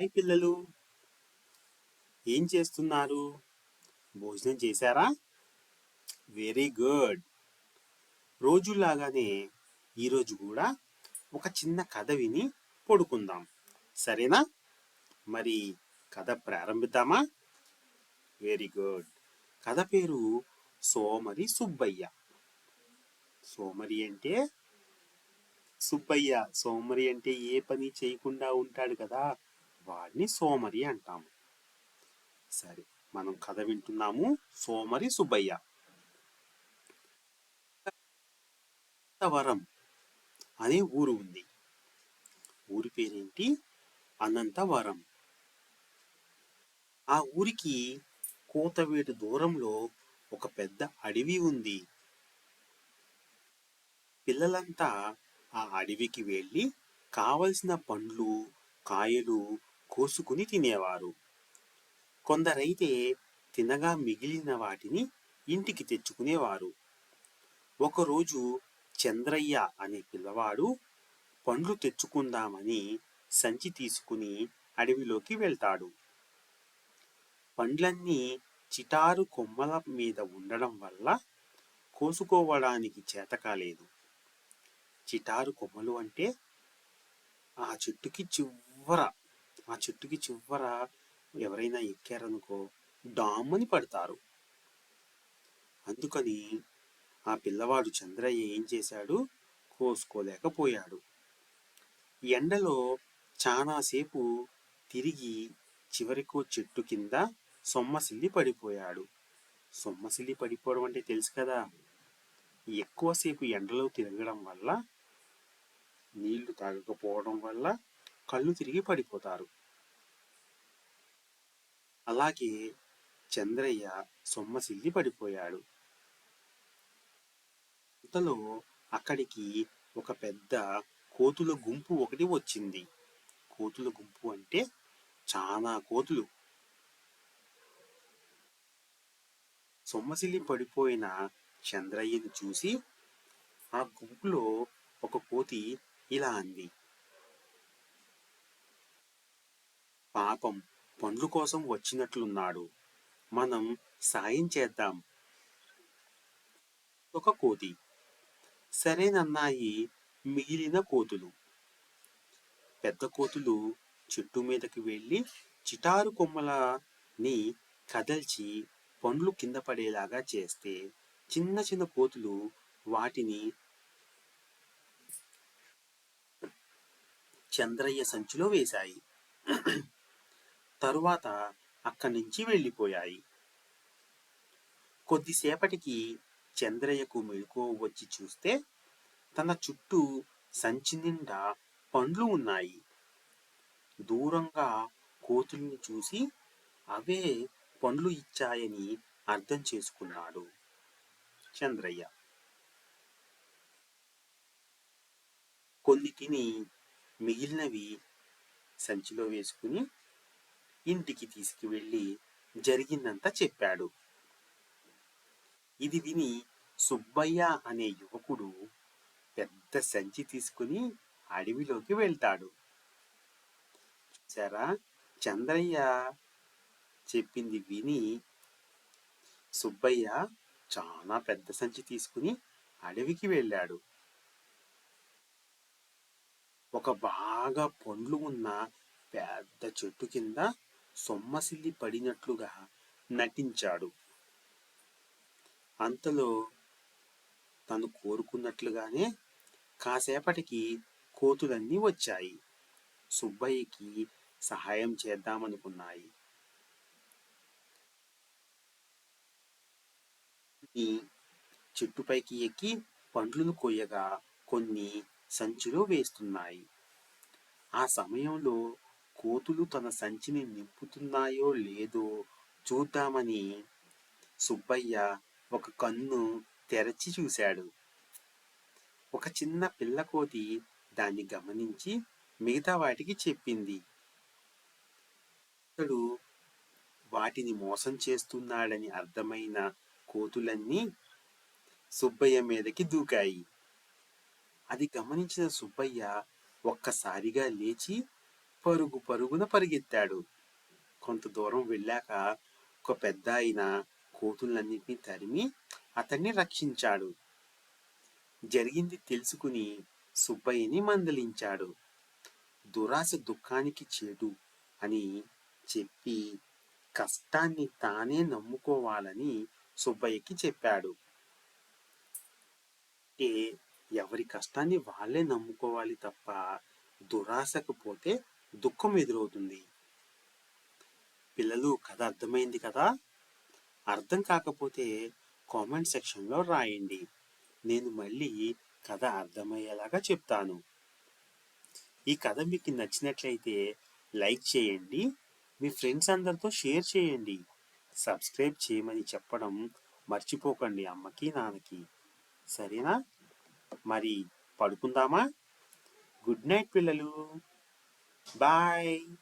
Hi పిల్లలు ఏం చేస్తున్నారు? భోజనం చేశారా? Very good. రోజులాగానే ఈరోజు కూడా ఒక చిన్న కథ విని పడుకుందాం. సరేనా? మరి కథ ప్రారంభిద్దామా? Very good. కథ పేరు సోమరి సుబ్బయ్య. సోమరి అంటే సుబ్బయ్య. సోమరి అంటే ఏ పని చేయకుండా ఉంటాడు కదా? వాడిని సోమరి అంటాము. సరే మనం కథ వింటున్నాము. సోమరి సుబ్బయ్య. అనంతవరం అనే ఊరు ఉంది. ఊరి పేరేంటి? అనంతవరం. ఆ ఊరికి కోతవేటు దూరంలో ఒక పెద్ద అడవి ఉంది. పిల్లలంతా ఆ అడవికి వెళ్ళి కావలసిన పండ్లు కాయలు కోసుకుని తినేవారు. కొందరైతే తినగా మిగిలిన వాటిని ఇంటికి తెచ్చుకునేవారు. ఒకరోజు చంద్రయ్య అనే పిల్లవాడు పండ్లు తెచ్చుకుందామని సంచి తీసుకుని అడవిలోకి వెళ్తాడు. పండ్లన్నీ చిటారు కొమ్మల మీద ఉండడం వల్ల కోసుకోవడానికి చేతకాలేదు చిటారు కొమ్మలు అంటే ఆ చెట్టుకి చివర ఆ చెట్టుకి చివర ఎవరైనా ఎక్కారనుకో డామ్మని పడతారు. అందుకని ఆ పిల్లవాడు చంద్రయ్య ఏం చేశాడు? కోసుకోలేకపోయాడు. ఎండలో చాలాసేపు తిరిగి చివరికో చెట్టు కింద సొమ్మసిల్లి పడిపోయాడు. సొమ్మసిల్లి పడిపోవడం అంటే తెలుసు కదా? ఎక్కువసేపు ఎండలో తిరగడం వల్ల నీళ్ళు తాగకపోవడం వల్ల కళ్ళు తిరిగి పడిపోతారు. అలాగే చంద్రయ్య సొమ్మసిల్లి పడిపోయాడు. అంతలో అక్కడికి ఒక పెద్ద కోతుల గుంపు ఒకటి వచ్చింది. కోతుల గుంపు అంటే చాలా కోతులు. సొమ్మసిల్లి పడిపోయిన చంద్రయ్యను చూసి ఆ గుంపులో ఒక కోతి ఇలా అంది. పాపం పండ్లు కోసం వచ్చినట్లున్నాడు. మనం సాయం చేద్దాం. ఒక కోతి. సరేనన్నాయి మిగిలిన కోతులు. పెద్ద కోతులు చెట్టు మీదకి వెళ్ళి చిటారు కొమ్మలని కదల్చి పండ్లు కింద పడేలాగా చేస్తే చిన్న చిన్న కోతులు వాటిని చంద్రయ్య సంచిలో వేశాయి. తరువాత అక్కడి నుంచి వెళ్ళిపోయాయి. కొద్దిసేపటికి చంద్రయ్యకు మెళుకో వచ్చి చూస్తే తన చుట్టూ సంచి నిండా పండ్లు ఉన్నాయి. దూరంగా కోతుల్ని చూసి అవే పండ్లు ఇచ్చాయని అర్థం చేసుకున్నాడు చంద్రయ్య. కొన్ని తిని మిగిలినవి సంచిలో వేసుకుని ఇంటికి తీసుకువెళ్ళి జరిగిందంతా చెప్పాడు. ఇది విని సుబ్బయ్య అనే యువకుడు పెద్ద సంచి తీసుకుని అడవిలోకి వెళ్తాడు. చూసారా చంద్రయ్య? చెప్పింది విని సుబ్బయ్య చాలా పెద్ద సంచి తీసుకుని అడవికి వెళ్ళాడు. ఒక బాగా పండ్లు ఉన్న పెద్ద చెట్టు కింద సొమ్మసిల్లి పడినట్లుగా నటించాడు. అంతలో తను కోరుకున్నట్లుగానే కాసేపటికి కోతులన్నీ వచ్చాయి. సుబ్బయ్యకి సహాయం చేద్దామనుకున్నాయి. చెట్టుపైకి ఎక్కి పండ్లను కొయ్యగా కొన్ని సంచిలో వేస్తున్నాయి. ఆ సమయంలో కోతులు తన సంచిని నింపుతున్నాయో లేదో చూద్దామని సుబ్బయ్య ఒక కన్ను తెరచి చూశాడు. ఒక చిన్న పిల్లకోతి దాన్ని గమనించి మిగతా వాటికి చెప్పింది. అతడు వాటిని మోసం చేస్తున్నాడని అర్థమైన కోతులన్నీ సుబ్బయ్య మీదకి దూకాయి. అది గమనించిన సుబ్బయ్య ఒక్కసారిగా లేచి పరుగు పరుగున పరిగెత్తాడు. కొంత దూరం వెళ్ళాక ఒక పెద్ద ఆయన కోతులన్నింటినీ తరిమి అతన్ని రక్షించాడు. జరిగింది తెలుసుకుని సుబ్బయ్యని మందలించాడు. దురాశ దుఃఖానికి చేడు అని చెప్పి కష్టాన్ని తానే నమ్ముకోవాలని సుబ్బయ్యకి చెప్పాడు. అంటే ఎవరి కష్టాన్ని వాళ్ళే నమ్ముకోవాలి తప్ప దురాశకు పోతే దుఃఖం ఎదురవుతుంది. పిల్లలు కథ అర్థమైంది కదా? అర్థం కాకపోతే కామెంట్ సెక్షన్లో రాయండి. నేను మళ్ళీ కథ అర్థమయ్యేలాగా చెప్తాను. ఈ కథ మీకు నచ్చినట్లయితే లైక్ చేయండి. మీ ఫ్రెండ్స్ అందరితో షేర్ చేయండి. సబ్స్క్రైబ్ చేయమని చెప్పడం మర్చిపోకండి అమ్మకి నాన్నకి. సరేనా? మరి పడుకుందామా? గుడ్ నైట్ పిల్లలు. bye.